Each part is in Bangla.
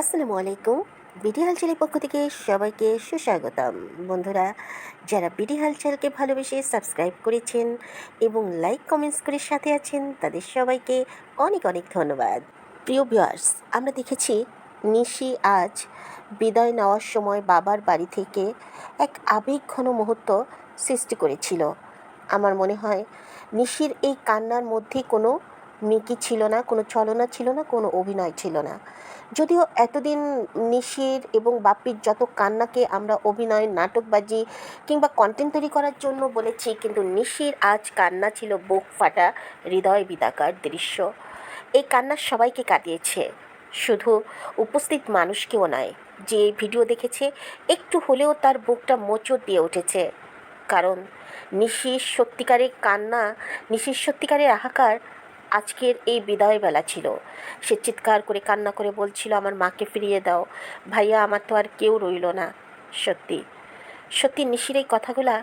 আসসালামু আলাইকুম। বিডি হালচালের পক্ষ থেকে সবাইকে সুস্বাগতম। বন্ধুরা, যারা বিডি হালচালকে ভালোবেসে সাবস্ক্রাইব করেছেন এবং লাইক, কমেন্টস করে সাথে আছেন, তাদের সবাইকে অনেক অনেক ধন্যবাদ। প্রিয় ভিউয়ার্স, আমরা দেখেছি নিশি আজ বিদায় নেওয়ার সময় বাবার বাড়ি থেকে এক আবেগঘন মুহূর্ত সৃষ্টি করেছিল। আমার মনে হয়, নিশির এই কান্নার মধ্যে কোনো মিকি ছিল না, কোনো ছলনা ছিল না, কোনো অভিনয় ছিল না। যদিও এতদিন নিশির এবং বাপ্পির যত কান্নাকে আমরা অভিনয় নাটকবাজি কিংবা কন্টেন্ট তৈরি করার জন্য বলেছি, কিন্তু নিশির আজ কান্না ছিল বুক ফাটা, হৃদয় বিদাকার দৃশ্য। এই কান্না সবাইকে কাটিয়েছে শুধু উপস্থিত মানুষকেও নয়, যে ভিডিও দেখেছে, একটু হলেও তার বুকটা মোচড় দিয়ে উঠেছে। কারণ নিশির সত্যিকারের কান্না, নিশির সত্যিকারের হাহাকার আজকের এই বিদায় বেলা ছিল। সে চিৎকার করে, কান্না করে বলছিল, আমার মাকে ফিরিয়ে দাও। ভাইয়া, আমার তো আর কেউ রইল না। সত্যি সত্যি নিশির এই কথাগুলা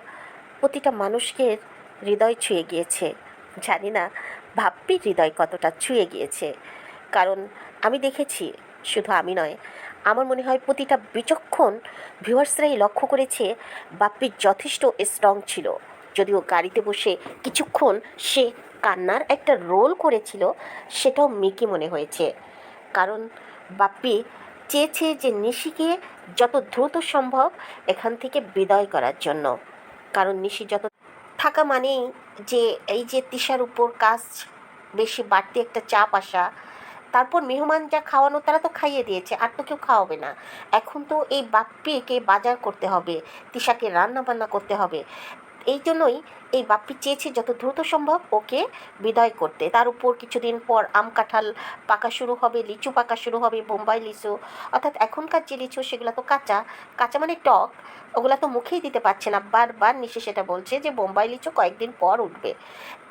প্রতিটা মানুষকে হৃদয় ছুঁয়ে গিয়েছে। জানি না, ভাপ্পির হৃদয় কতটা ছুঁয়ে গিয়েছে। কারণ আমি দেখেছি, শুধু আমি নয়, আমার মনে হয় প্রতিটা বিচক্ষণ ভিউয়ার্সরাই লক্ষ্য করেছে বাপ্পির যথেষ্ট স্ট্রং ছিল। যদিও গাড়িতে বসে কিছুক্ষণ সে কান্নার একটা রোল করেছিল, সেটাও মিকি মনে হয়েছে। কারণ বাপ্পি চেয়েছে যে নিশিকে যত দ্রুত সম্ভব এখান থেকে বিদায় করার জন্য। কারণ নিশি যত থাকা মানেই যে এই যে তিশার উপর কাজ বেশি বাড়তি একটা চাপ আসা, তারপর মেহমান যা খাওয়ানো তারা তো খাইয়ে দিয়েছে, আর তো কেউ খাওয়াবে না। এখন তো এই বাপ্পিকে বাজার করতে হবে, তিশাকে রান্না বান্না করতে হবে। এই জন্যই এই বাপ্পি চেয়েছে যত দ্রুত সম্ভব ওকে বিদায় করতে। তার উপর কিছুদিন পর আম কাঁঠাল পাকা শুরু হবে, লিচু পাকা শুরু হবে, বোম্বাই লিচু, অর্থাৎ এখনকার যে লিচু, সেগুলো তো কাঁচা। কাঁচা মানে টক, ওগুলা তো মুখেই দিতে পারছে না। বারবার নিশে সেটা বলছে যে বোম্বাই লিচু কয়েকদিন পর উঠবে।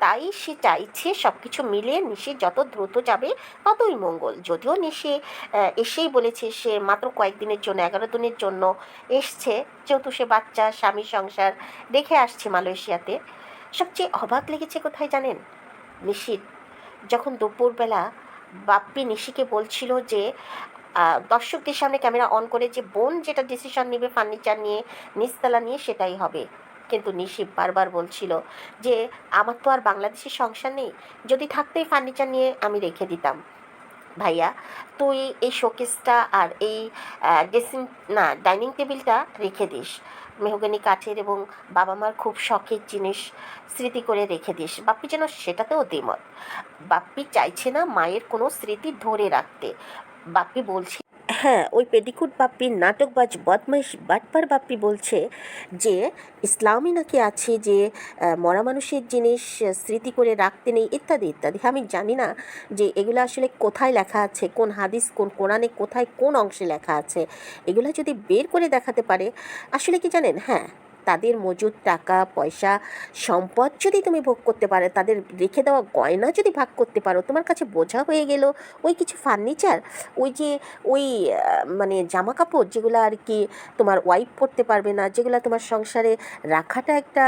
তাই সে চাইছে সব কিছু মিলে নিশে যত দ্রুত যাবে ততই মঙ্গল। যদিও নিশে এসেই বলেছে সে মাত্র কয়েকদিনের জন্য, এগারো দিনের জন্য এসছে। যেহেতু সে বাচ্চা স্বামী সংসার দেখে আসছে মালয়েশিয়াতে। সবচেয়ে অবাক লেগেছে কোথায় জানেন? নিশিত। যখন দুপুরবেলা বাপ্পি নিশিকে বলছিল যে দর্শকদের সামনে ক্যামেরা অন করে যে, বোন যেটা ডিসিশন নেবে ফার্নিচার নিয়ে নিচতলা নিয়ে, সেটাই হবে। কিন্তু নিশি বারবার বলছিল যে, আমার তো আর বাংলাদেশের সংসার নেই। যদি থাকতেই ফার্নিচার নিয়ে, আমি রেখে দিতাম। ভাইয়া, তুই এই শোকেসটা আর এই ড্রেসিং না ডাইনিং টেবিলটা রেখে দিস। মেহগনি কাঠের এবং বাবা মার খুব শখের জিনিস স্মৃতি করে রেখে দিস। বাপ্পি যেন সেটাতেও দ্বিমত। বাপ্পি চাইছে না মায়ের কোনো স্মৃতি ধরে রাখতে। বাপ্পি বলছে হ্যাঁ ওই পেডিকুট বাপ্পি নাটকবাজ বদমাইশ বাটপার বাপ্পি বলছে যে, ইসলামই নাকি আছে যে মরা মানুষের জিনিস স্মৃতি করে রাখতে নেই, ইত্যাদি ইত্যাদি। আমি জানি না যে, এগুলো আসলে কোথায় লেখা আছে, কোন হাদিস, কোন কোরআনে কোথায় কোন অংশে লেখা আছে। এগুলো যদি বের করে দেখাতে পারে, আসলে কি জানেন? হ্যাঁ তাদের মজুদ টাকা, পয়সা, সম্পদ যদি তুমি ভোগ করতে পারো, তাদের রেখে দেওয়া গয়না যদি ভাগ করতে পারো, তোমার কাছে বোঝা হয়ে গেল ওই কিছু ফার্নিচার ওই যে, ওই মানে জামা কাপড় যেগুলো আর কি তোমার ওয়াইফ পরতে পারবে না, যেগুলো তোমার সংসারে রাখাটা একটা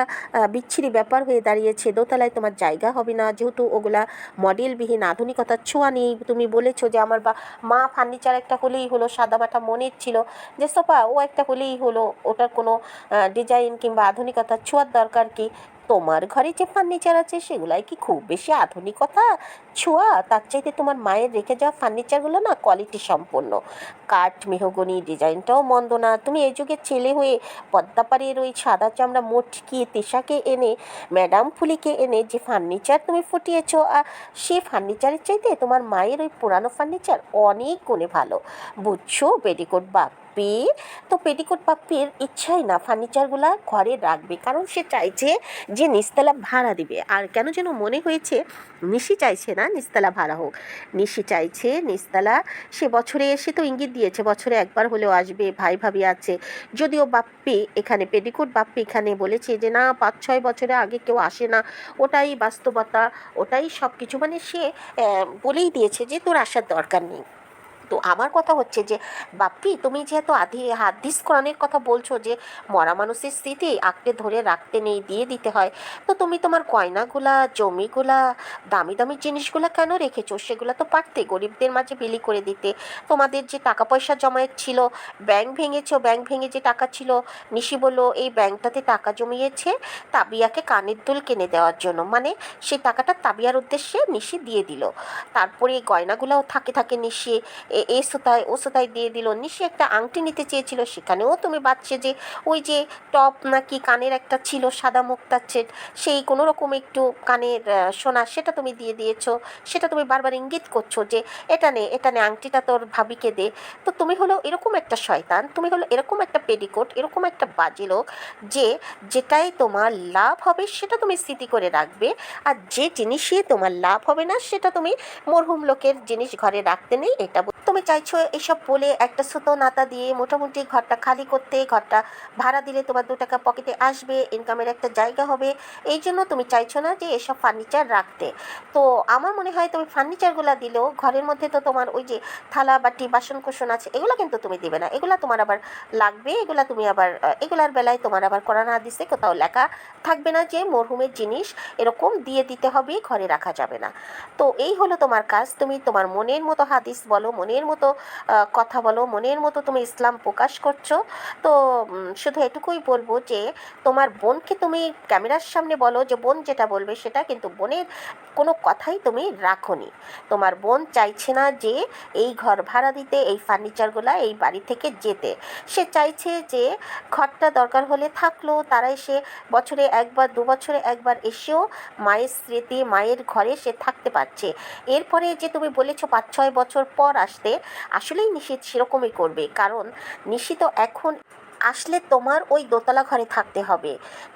বিচ্ছিরি ব্যাপার হয়ে দাঁড়িয়েছে, দোতলায় তোমার জায়গা হবে না, যেহেতু ওগুলা মডেলবিহীন আধুনিকতার ছোঁয়া নেই। তুমি বলেছ যে আমার বা, মা ফার্নিচার একটা হলেই হলো সাদামাটা মনের ছিল। যে সোফা, ও একটা হলেই হলো, ওটার কোনো ডিজাইন কিংবা আধুনিকতার ছোঁয়ার দরকার কি? তোমার ঘরে যে ফার্নিচার আছে, সেগুলাই কি খুব বেশি আধুনিকতা? ছোঁয়া, তার চাইতে তোমার মায়ের রেখে যাওয়া ফার্নিচারগুলো না কোয়ালিটি সম্পন্ন। কাঠ, মেহগনি, ডিজাইনটাও মন্দ না। তুমি এই যুগে ছেলে হয়ে পদ্মাপাড়ের ওই সাদা চামড়া মোটকি তেষাকে এনে, ম্যাডাম ফুলিকে এনে যে ফার্নিচার তুমি ফুটিয়েছো আর সেই ফার্নিচারের চাইতে তোমার মায়ের ওই পুরানো ফার্নিচার অনেক গুণে ভালো। বুঝছ? পেটিকোট বাপ্পি তো পেটিকোট বাপ্পির ইচ্ছাই না ফার্নিচারগুলো ঘরে রাখবে। কারণ সে চাইছে যে নিস্তলা ভাড়া দিবে। আর কেন যেন মনে হয়েছে, নিশি চাইছে না নিস্তলা ভাড়া হোক। নিশি চাইছে নিস্তলা, সে বছরে এসে তো ইঙ্গিত দিয়েছে, বছরে একবার হলেও আসবে, ভাই ভাবি আছে। যদিও বাপ্পি এখানে পেডিকোট বাপ্পি এখানে বলেছে যে, না পাঁচ ছয় বছরে আগে কেউ আসে না। ওটাই বাস্তবতা, ওটাই সব কিছু মানে সে বলেই দিয়েছে যে, তোর আসার দরকার নেই। তো আমার কথা হচ্ছে যে, বাপ্পি, তুমি যেহেতু আধি হাদিস কোরআনের কথা বলছো যে, মরা মানুষের স্মৃতি আঁকড়ে ধরে রাখতে নেই, দিয়ে দিতে হয়, তো তুমি তোমার গয়নাগুলা জমিগুলা, দামি দামি জিনিসগুলা কেন রেখেছো? সেগুলো তো পারতে, গরিবদের মাঝে বিলি করে দিতে। তোমাদের যে টাকা পয়সা জমায়েত ছিল, ব্যাংক ভেঙেছো, ব্যাংক ভেঙে যে টাকা ছিল, নিশি বলল, এই ব্যাংকটাতে টাকা জমিয়েছে তাবিয়াকে কানের দুল কিনে দেওয়ার জন্য। মানে সেই টাকাটা তাবিয়ার উদ্দেশ্যে নিশি দিয়ে দিল। তারপরে এই গয়নাগুলাও থাকে থাকে নিশি এ- সোতায়, ও সোতায় দিয়ে দিল। নিশি একটা আংটি নিতে চেয়েছিল। সেখানেও তুমি বাচ্চে যে, ওই যে টপ নাকি কানের একটা ছিল, সাদা মুক্তার সেট সেই কোনো রকম একটু কানের সোনা সেটা তুমি দিয়ে দিয়েছ। সেটা তুমি বারবার ইঙ্গিত করছ যে, এটা নে এটা নে, আংটিটা তোর ভাবিকে দে। তো তুমি হলো এরকম একটা শয়তান, তুমি হলো এরকম একটা পেডিকোট এরকম একটা বাজে লোক যে যেটাই তোমার লাভ হবে সেটা তুমি স্মৃতি করে রাখবে। আর যে জিনিসই তোমার লাভ হবে না, সেটা তুমি মরহুম লোকের জিনিস ঘরে রাখতে নেই, এটা তুমি চাইছো এসব বলে একটা সুতো নাতা দিয়ে মোটামুটি ঘরটা খালি করতে, ঘরটা ভাড়া দিলে তোমার দু টাকা পকেটে আসবে ইনকামের একটা জায়গা হবে। এই জন্য তুমি চাইছো না যে এসব ফার্নিচার রাখতে। তো আমার মনে হয় তুমি ফার্নিচারগুলো দিলেও ঘরের মধ্যে তো তোমার ওই যে থালা, বাটি বাসন কোসন আছে, এগুলো কিন্তু তুমি দেবে না। এগুলো তোমার আবার লাগবে, এগুলা তুমি আবার এগুলার বেলায় তোমার আবার কোরআন হাদিসে কোথাও লেখা থাকবে না যে মরহুমের জিনিস এরকম দিয়ে দিতে হবে, ঘরে রাখা যাবে না। তো এই হলো তোমার কাজ। তুমি তোমার মনের মতো হাদিস বলো, মনের মতো কথা বলো, মনের মতো তুমি ইসলাম প্রকাশ করছ। তো শুধু এটুকুই বলব যে, তোমার বোনকে তুমি ক্যামেরার সামনে বলো, যে বোন যেটা বলবে সেটা কিন্তু বোনের কোনো কথাই তুমি রাখোনি। তোমার বোন চাইছে না যে এই ঘর ভাড়া দিতে, এই ফার্নিচারগুলো এই বাড়ি থেকে যেতে। সে চাইছে যে ঘরটা দরকার হলে থাকল, তারা এসে বছরে একবার, দু বছরে একবার এসেও মায়ের স্মৃতি, মায়ের ঘরে সে থাকতে পারছে। এরপরে যে তুমি বলেছ পাঁচ ছয় বছর পর আসতে আসলেই নিশিত সেরকমই করবে। কারণ নিশিত এখন আসলে তোমার ওই দোতলা ঘরে থাকতে হবে।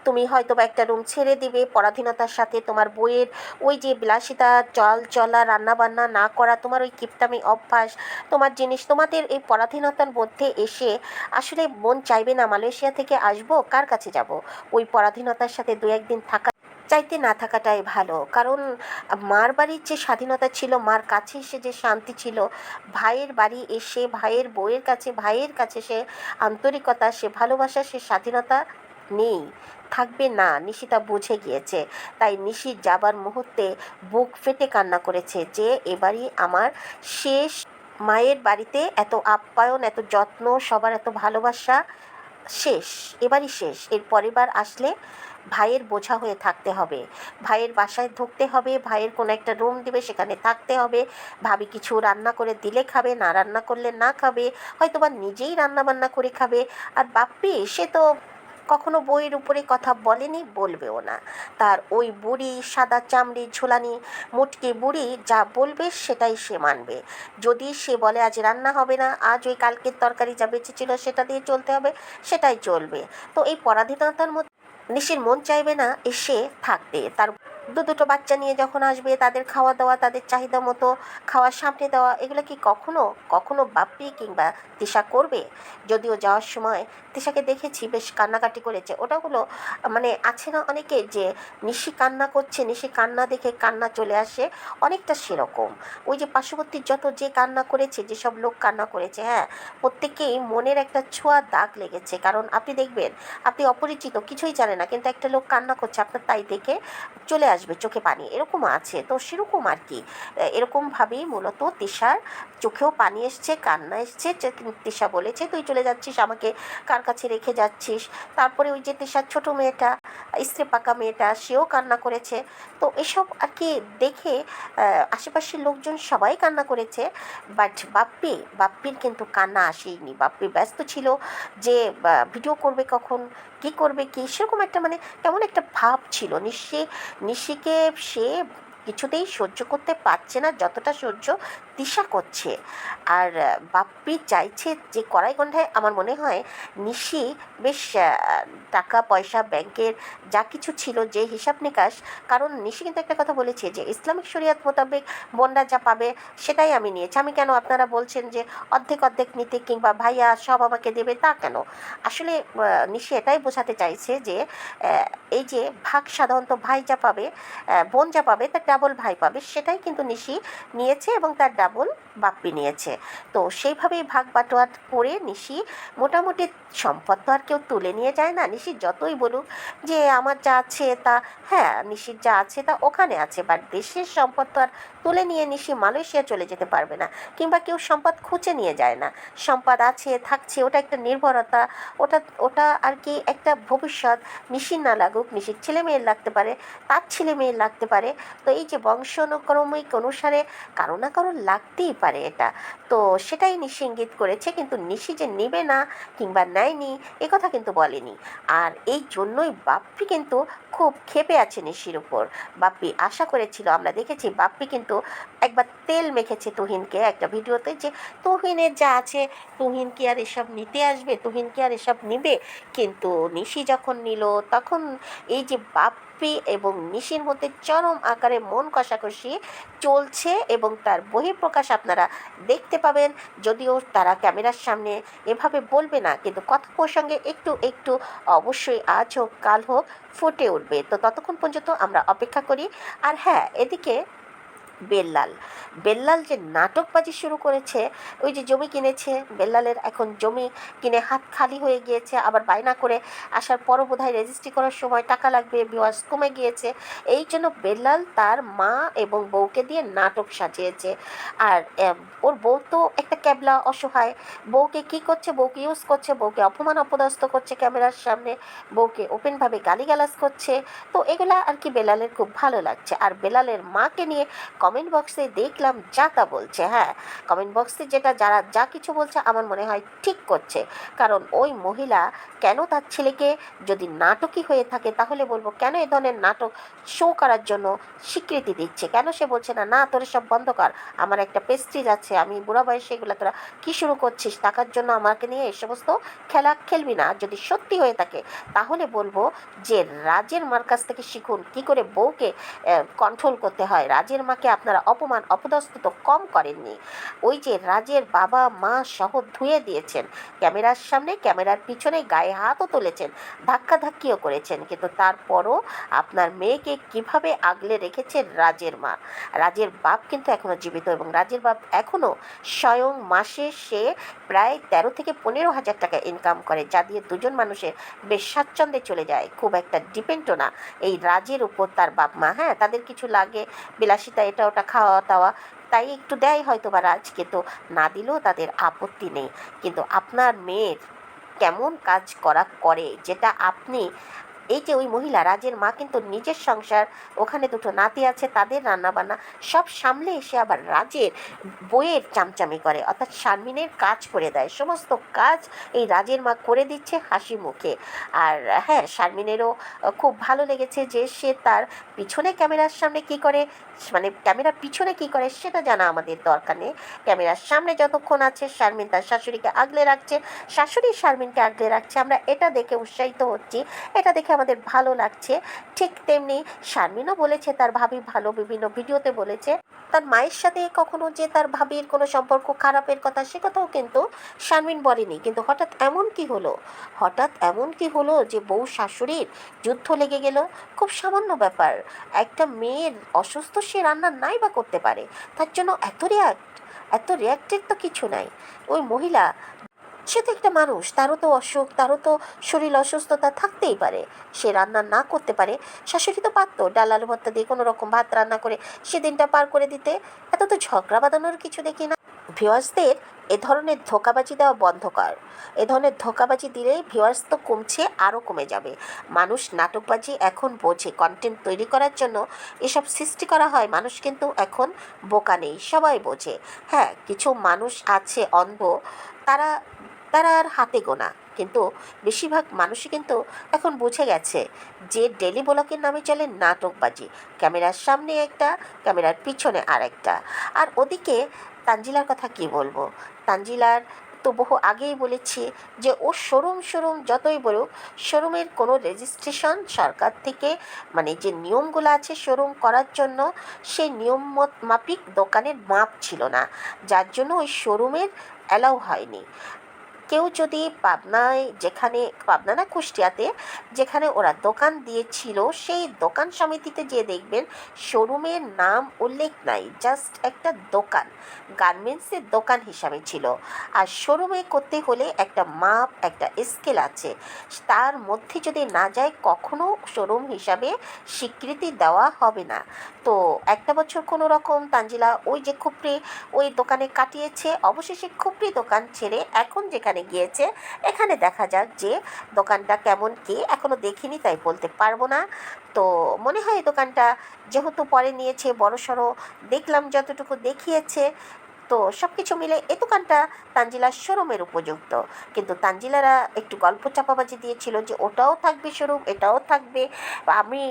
তুমি হয়তো বা একটা রুম ছেড়ে দিবে, পরাধীনতার সাথে তোমার বইয়ের ওই যে বিলাসিতা, চল চলা, রান্নাবান্না না করা, তোমার ওই কিপটামি অভ্যাস, তোমার জিনিস, তোমাদের এই পরাধীনতার মধ্যে এসে আসলে মন চাইবে না মালয়েশিয়া থেকে আসব, কার কাছে যাব? ওই পরাধীনতার সাথে দু একদিন থাকা চাইতে না থাকাটাই ভালো। কারণ, মার বাড়ির যে স্বাধীনতা ছিল, মার কাছে এসে যে শান্তি ছিল, ভাইয়ের বাড়ি এসে, ভাইয়ের বউয়ের কাছে, ভাইয়ের কাছে সে আন্তরিকতা, সে ভালোবাসা, সে স্বাধীনতা নেই। থাকবে না, নিশিতা বুঝে গিয়েছে। তাই নিশি যাবার মুহূর্তে বুক ফেটে কান্না করেছে যে, এবারই আমার শেষ মায়ের বাড়িতে এত আপ্যায়ন, এত যত্ন, সবার এত ভালোবাসা শেষ, এবারই শেষ। এর পরের বার আসলে ভাইয়ের বোঝা হয়ে থাকতে হবে। ভাইয়ের বাসায় ঢুকতে হবে, ভাইয়ের কোনো একটা রুম দিবে, সেখানে থাকতে হবে। ভাবি কিছু রান্না করে দিলে খাবে, না রান্না করলে না খাবে হয়তো বা নিজেই রান্না বান্না করে খাবে। আর বাপ্পি, সে তো কখনো বইয়ের উপরে কথা বলেনি, বলবেও না। তার ওই বুড়ি, সাদা চামড়ি, ঝোলানি, মুটকি বুড়ি যা বলবে সেটাই সে মানবে। যদি সে বলে আজ রান্না হবে না, আজ ওই কালকের তরকারি যা বেঁচেছিল সেটা দিয়ে চলতে হবে, সেটাই চলবে। তো এই পরাধীনতার মধ্যে নিশির মন চাইবে না এসে থাকতে তার দু দুটো বাচ্চা নিয়ে যখন আসবে, তাদের খাওয়া দাওয়া, তাদের চাহিদা মতো খাওয়ার সামনে দেওয়া, এগুলো কি কখনো কখনো বাপ্পি কিংবা তিশা করবে? যদিও যাওয়ার সময় তিশাকে দেখেছি, বেশ কান্নাকাটি করেছে। ওটা হলো মানে আছে না অনেকে যে নিশি কান্না করছে, নিশি কান্না দেখে কান্না চলে আসে, অনেকটা সেরকম। ওই যে পার্শ্ববর্তী যত যে কান্না করেছে, যেসব লোক কান্না করেছে হ্যাঁ প্রত্যেকেই মনের একটা ছোঁয়া দাগ লেগেছে। কারণ আপনি দেখবেন, আপনি অপরিচিত, কিছুই জানেন না, কিন্তু একটা লোক কান্না করছে, আপনার তাই দেখে চলে আসবে। চোখে পানি, এরকম আছে। তো সেরকম আর কি। এরকমভাবেই মূলত তিশার চোখেও পানি এসছে, কান্না এসছে। তিশা বলেছে, তুই চলে যাচ্ছিস, আমাকে কার কাছে রেখে যাচ্ছিস? তারপরে ওই যে তিশার ছোটো মেয়েটা, স্ত্রী পাকা মেয়েটা, সেও কান্না করেছে। তো এসব আর কি দেখে আশেপাশের লোকজন সবাই কান্না করেছে। বাট বাপ্পি, বাপ্পির কিন্তু কান্না আসেইনি। বাপ্পি ব্যস্ত ছিল যে ভিডিও করবে কখন? কি করবে কি? সেরকম একটা মানে কেমন একটা ভাব ছিল। নিশ্চয়ই নিশিকে সে কিছুতেই সহ্য করতে পারছে না, যতটা সহ্য দিশা করছে। আর বাপ্পি চাইছে যে কড়াইগন্ধায় আমার মনে হয় নিশি বেশ টাকা, পয়সা, ব্যাংকের যা কিছু ছিল যে হিসাব নিকাশ, কারণ নিশি কিন্তু একটা কথা বলেছে যে ইসলামিক শরিয়াত মোতাবেক বোনরা যা পাবে সেটাই আমি নিয়েছি। আমি কেন আপনারা বলছেন যে অর্ধেক অর্ধেক নিতে কিংবা ভাইয়া সব আমাকে দেবে তা কেন? আসলে নিশি এটাই বোঝাতে চাইছে যে এই যে ভাগ সাধারণত ভাই যা পাবে বোন যা পাবে, তার ডাবল ভাই পাবে, সেটাই কিন্তু নিশি নিয়েছে এবং তার ডাবল বাপ্পি নিয়েছে। তো সেইভাবেই ভাগ বাটোয়ার করে নিশি মোটামুটি সম্পদ তো আর কেউ তুলে নিয়ে যায় না। নিশি যতই বলুক যে আমার যা আছে তা হ্যাঁ নিশির যা আছে তা ওখানে আছে বাট দেশের সম্পদ তো আর তুলে নিয়ে নিশি মালয়েশিয়া চলে যেতে পারবে না, কিংবা কেউ সম্পদ খুঁজে নিয়ে যায় না। সম্পদ আছে, থাকছে, ওটা একটা নির্ভরতা, ওটা ওটা আর কি একটা ভবিষ্যৎ। নিশির না লাগুক, নিশির ছেলে মেয়ের লাগতে পারে, তার ছেলে মেয়ের লাগতে পারে। তো এই যে বংশ অনুক্রমিক অনুসারে কারও না কারও লাগতেই পারে এটা। তো সেটাই নিশি ইঙ্গিত করেছে, কিন্তু নিশি যে নেবে না কিংবা নেয়নি, এ কথা কিন্তু বলেনি। আর এই জন্যই বাপ্পি কিন্তু খুব ক্ষেপে আছে নিশির উপর। বাপ্পি আশা করেছিল, আমরা দেখেছি বাপ্পি কিন্তু একবার তেল মেখেছে তুহিনকে একটা ভিডিওতে যে, তুহিনের যা আছে, তুহিন কি আর এসব নিতে আসবে? তুহিন কি আর এসব নিবে? কিন্তু নিশি যখন নিল, তখন এই যে বাপ্পি এবং নিশির মধ্যে চরম আকারে মন কষাকষি চলছে এবং তার বহিঃপ্রকাশ আপনারা দেখতে পাবেন। যদিও তারা ক্যামেরার সামনে এভাবে বলবে না, কিন্তু কথা প্রসঙ্গে একটু একটু অবশ্যই আজ হোক কাল হোক ফুটে উঠবে। তো ততক্ষণ পর্যন্ত আমরা অপেক্ষা করি। আর হ্যাঁ এদিকে বেল্লাল। বেল্লাল যে নাটকবাজি শুরু করেছে, ওই যে জমি কিনেছে, বেল্লালের এখন জমি কিনে হাত খালি হয়ে গিয়েছে, আবার বায়না করে আসার পরও বোধহয় রেজিস্ট্রি করার সময় টাকা লাগবে বিওয়াস কমে গিয়েছে। এই জন্য বেল্লাল তার মা এবং বউকে দিয়ে নাটক সাজিয়েছে। আর ওর বউ তো একটা ক্যাবলা অসহায়। বউকে কি করছে? বউকে ইউজ করছে, বউকে অপমান অপদস্থ করছে ক্যামেরার সামনে। বউকে ওপেনভাবে গালিগালাজ করছে। তো এগুলা আর কি বেলালের খুব ভালো লাগছে। আর বেলালের মাকে নিয়ে কমেন্ট বক্সে দেখলাম যা তা বলছে হ্যাঁ। কমেন্ট বক্সে যেটা যারা যা কিছু বলছে, আমার মনে হয় ঠিক করছে। কারণ ওই মহিলা কেন তার ছেলেকে যদি নাটকই হয়ে থাকে, তাহলে বলব কেন এ ধরনের নাটক শো করার জন্য স্বীকৃতি দিচ্ছে? কেন সে বলছে, না না, তোর সব বন্ধ কর। আমার একটা পেস্ট্রিজ আছে, আমি বুড়া বয়সে এগুলো তোরা কী শুরু করছিস? টাকার জন্য আমাকে নিয়ে এ সমস্ত খেলা খেলবি না। যদি সত্যি হয়ে থাকে, তাহলে বলব যে রাজের মার কাছ থেকে শিখুন। কি করে বউকে কন্ট্রোল করতে হয়? রাজের মাকে আপনারা অপমান অপদস্থ তো কম করেননি। ওই যে রাজের বাবা, মা সহ ধুয়ে দিয়েছেন। ক্যামেরার সামনে ক্যামেরার পিছনে গায়ে হাতও তুলেছেন ধাক্কাধাক্কিও করেছেন। কিন্তু তারপরও আপনার মেয়েকে কীভাবে আগলে রেখেছে রাজের মা? রাজের বাপ কিন্তু এখনও জীবিত এবং রাজের বাপ এখনও স্বয়ং মাসে সে প্রায় তেরো থেকে পনেরো হাজার টাকা ইনকাম করে, যা দিয়ে দুজন মানুষের বেশ স্বাচ্ছন্দ্যে চলে যায়। খুব একটা ডিপেন্ডও না এই রাজের উপর তার বাপ মা। হ্যাঁ তাদের কিছু লাগে, বিলাসিতা এটা ওটা খাওয়া দাওয়া, তাই একটু দেয় হয়তো বা রাজ তো না দিলেও তাদের আপত্তি নেই। কিন্তু আপনার মেয়ের কেমন কাজ করা করে, যেটা আপনি এই যে ওই মহিলা রাজের মা কিন্তু নিজের সংসার, ওখানে দুটো নাতি আছে, তাদের রান্নাবান্না, সব সামলে এসে আবার রাজের বইয়ের চামচামি করে, অর্থাৎ শারমিনের কাজ করে দেয়। সমস্ত কাজ এই রাজের মা করে দিচ্ছে হাসি মুখে। আর হ্যাঁ শারমিনেরও খুব ভালো লেগেছে যে সে তার পিছনে ক্যামেরার সামনে কি করে মানে ক্যামেরার পিছনে কি করে সেটা জানা আমাদের দরকার নেই। ক্যামেরার সামনে যতক্ষণ আছে, শারমিন তার শাশুড়িকে আগলে রাখছে। শাশুড়ি শারমিনকে আগলে রাখছে। আমরা এটা দেখে উৎসাহিত হচ্ছি। এটা দেখে আমাদের ভালো লাগছে। ঠিক তেমনি শারমিনও বলেছে তার ভাবি ভালো, বিভিন্ন ভিডিওতে বলেছে। তার মায়ের সাথে কখনো যে তার ভাবির কোনো সম্পর্ক খারাপের কথা, সে কথাও কিন্তু শারমিন বলেনি। কিন্তু হঠাৎ এমন কি হলো? হঠাৎ এমন কি হলো যে বউ শাশুড়ির যুদ্ধ লেগে গেল? খুব সামান্য ব্যাপার। একটা মেয়ের অসুস্থ সে রান্না নাই বা করতে পারে। তার জন্য এত রিয়াক্ট এত রিয়াক্টের তো কিছু নাই। ওই মহিলা সে তো একটা মানুষ, তারও তো অসুখ, তারও তো শরীর অসুস্থতা থাকতেই পারে। সে রান্না না করতে পারে, শাশুড়ি তো পারতো ডাল, আলু ভর্তা দিয়ে কোনো রকম ভাত রান্না করে সেদিনটা পার করে দিতে। এত তো ঝগড়া বাঁধানোর কিছু দেখি না। ভিওয়ার্সদের এ ধরনের ধোকাবাজি দেওয়া বন্ধ কর। এ ধরনের ধোকাবাজি দিলে ভিউয়ার্স তো কমছে, আরও কমে যাবে। মানুষ নাটকবাজি এখন বোঝে কন্টেন্ট তৈরি করার জন্য এসব সৃষ্টি করা হয়, মানুষ কিন্তু এখন বোকা নেই, সবাই বোঝে। হ্যাঁ কিছু মানুষ আছে অন্ধ, তারা তারা আর হাতে গোনা। কিন্তু বেশিরভাগ মানুষই কিন্তু এখন বুঝে গেছে যে ডেলি ব্লকের নামে চলে নাটকবাজি। ক্যামেরার সামনে একটা, ক্যামেরার পিছনে আর একটা আর ওদিকে তানজিলার কথা কি বলব? তানজিলার তো বহু আগেই বলেছি যে ও শোরুম শোরুম যতই বলুক, শোরুমের কোনো রেজিস্ট্রেশন সরকার থেকে মানে যে নিয়মগুলো আছে শোরুম করার জন্য সেই নিয়ম মাফিক দোকানের মাপ ছিল না। যার জন্য ওই শোরুমের অ্যালাউ হয়নি। কেউ যদি পাবনায়, যেখানে, পাবনা না, কুষ্টিয়াতে, যেখানে ওরা দোকান দিয়েছিল, সেই দোকান সমিতিতে যে দেখবেন শোরুমের নাম উল্লেখ নাই জাস্ট একটা দোকান গার্মেন্টসের দোকান হিসাবে ছিল। আর শোরুমে করতে হলে একটা মাপ, একটা স্কেল আছে। তার মধ্যে যদি না যায়, কখনো শোরুম হিসাবে স্বীকৃতি দেওয়া হবে না। তো একটা বছর কোনো রকম তানজিলা ওই যে খুপড়ি ওই দোকানে কাটিয়েছে, অবশেষে খুপড়ি দোকান ছেড়ে এখন যেখানে গিয়েছে। এখানে দেখা যাক যে দোকানটা কেমন কি। এখনও দেখিনি, তাই বলতে পারব না। তো মনে হয় এই দোকানটা যেহেতু পরে নিয়েছে বড় সড়ো দেখলাম, যতটুকু দেখিয়েছে। তো সব কিছু মিলে এই দোকানটা তানজিলার শোরুমের উপযুক্ত। কিন্তু তানজিলারা একটু গল্প চাপাবাজি দিয়েছিল যে ওটাও থাকবে শোরুম, এটাও থাকবে। আমি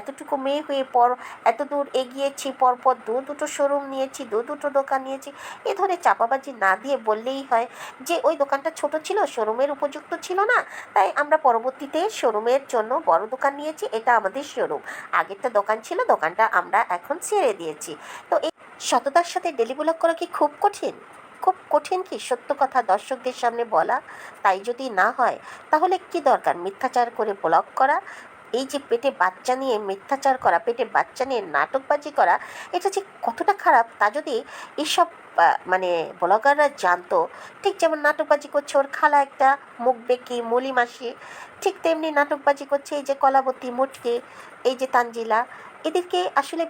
এতটুকু মেয়ে হয়ে পর এত দূর এগিয়েছি, পরপর দু দুটো শোরুম নিয়েছি, দু দুটো দোকান নিয়েছি। এ ধরে চাপাবাজি না দিয়ে বললেই হয় যে ওই দোকানটা ছোট ছিল, শোরুমের উপযুক্ত ছিল না। তাই আমরা পরবর্তীতে শোরুমের জন্য বড় দোকান নিয়েছি, এটা আমাদের শোরুম। আগেরটা দোকান ছিল, দোকানটা আমরা এখন ছেড়ে দিয়েছি। তো এই সততার সাথে ডেলি ব্লগ করা কি খুব কঠিন? খুব কঠিন কি? সত্য কথা দর্শকদের সামনে বলা তাই যদি না হয়, তাহলে কি দরকার? মিথ্যাচার করে ব্লগ করা? এই যে পেটে বাচ্চা নিয়ে মিথ্যাচার করা, পেটে বাচ্চা নিয়ে নাটকবাজি করা, এটা যে কতটা খারাপ তা যদি এইসব মানে ব্লগাররা জানতো, ঠিক যেমন নাটকবাজি করছে ওর খালা একটা, মুখ বেঁকি, মলি মাসি, ঠিক তেমনি নাটকবাজি করছে এই যে কলাবতী, মুটকে, এই যে তানজিলা, এদেরকে আসলে